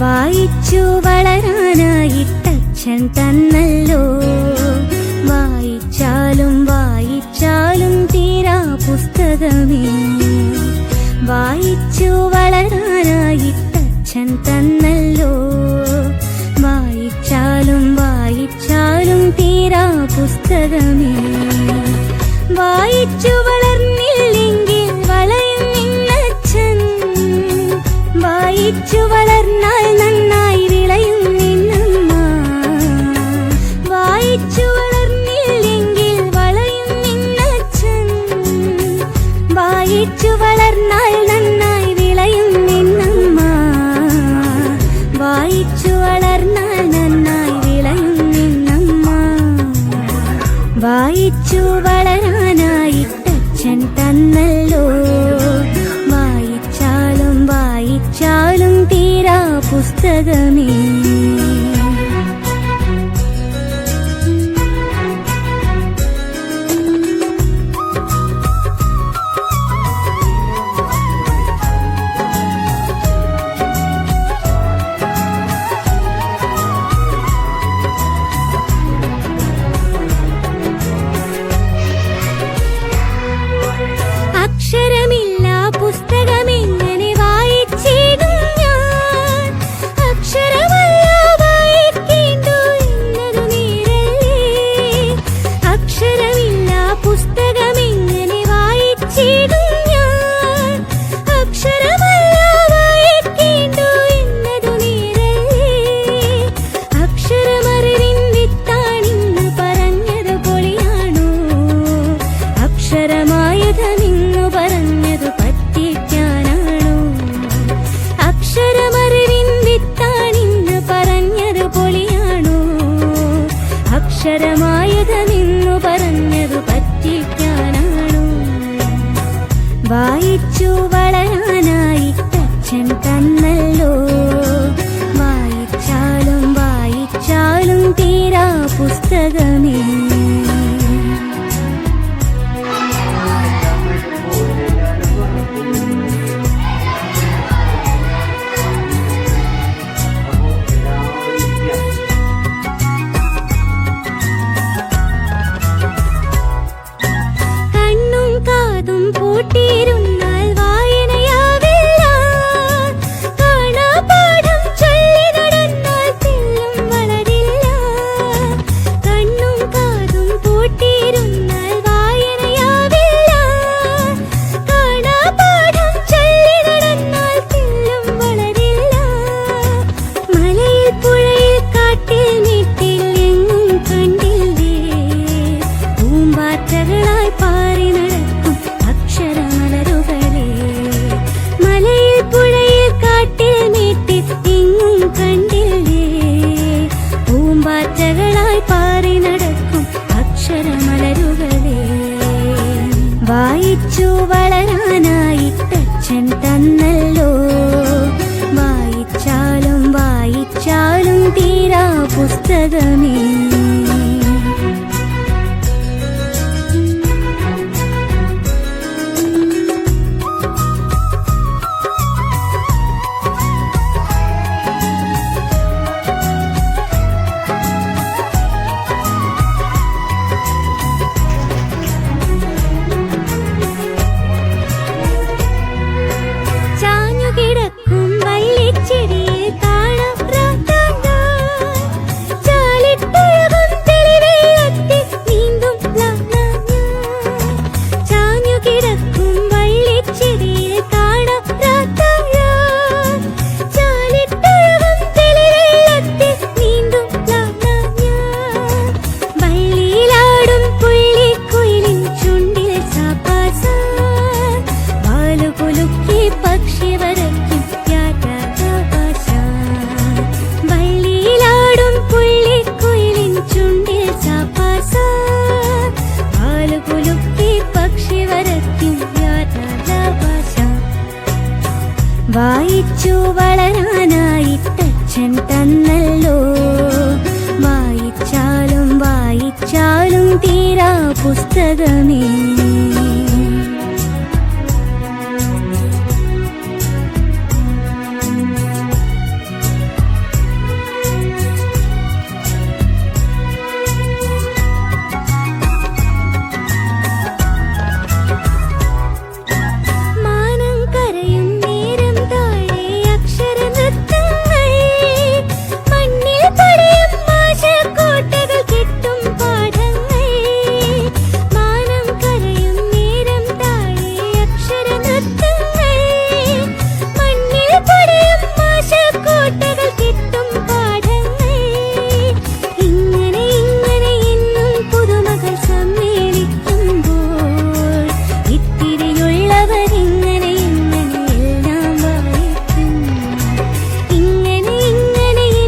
വായിച്ചു വളരാനായിട്ടച്ഛൻ തന്നല്ലോ. വായിച്ചാലും വായിച്ചാലും തീരാ പുസ്തകമേ. വായിച്ചു വളരാനായിട്ടച്ഛൻ തന്നല്ലോ. വായിച്ചാലും വായിച്ചാലും തീരാ പുസ്തകമേ. വായിച്ചു വളർന്നി உலகமே അക്ഷരമായത് നിന്നു പറഞ്ഞതു പറ്റിക്കാനാണോ? വായിച്ചു വളരാനായി അച്ഛൻ തന്നല്ലോ குட்டி അച്ഛൻ തന്നല്ലോ. വായിച്ചാലും വായിച്ചാലും തീരാ പുസ്തകമേ. ചുണ്ടിൽ വായിച്ചു വളരാനായി തച്ചൻ തന്നല്ലോ. വായിച്ചാലും വായിച്ചാലും തീരാ പുസ്തകമേ.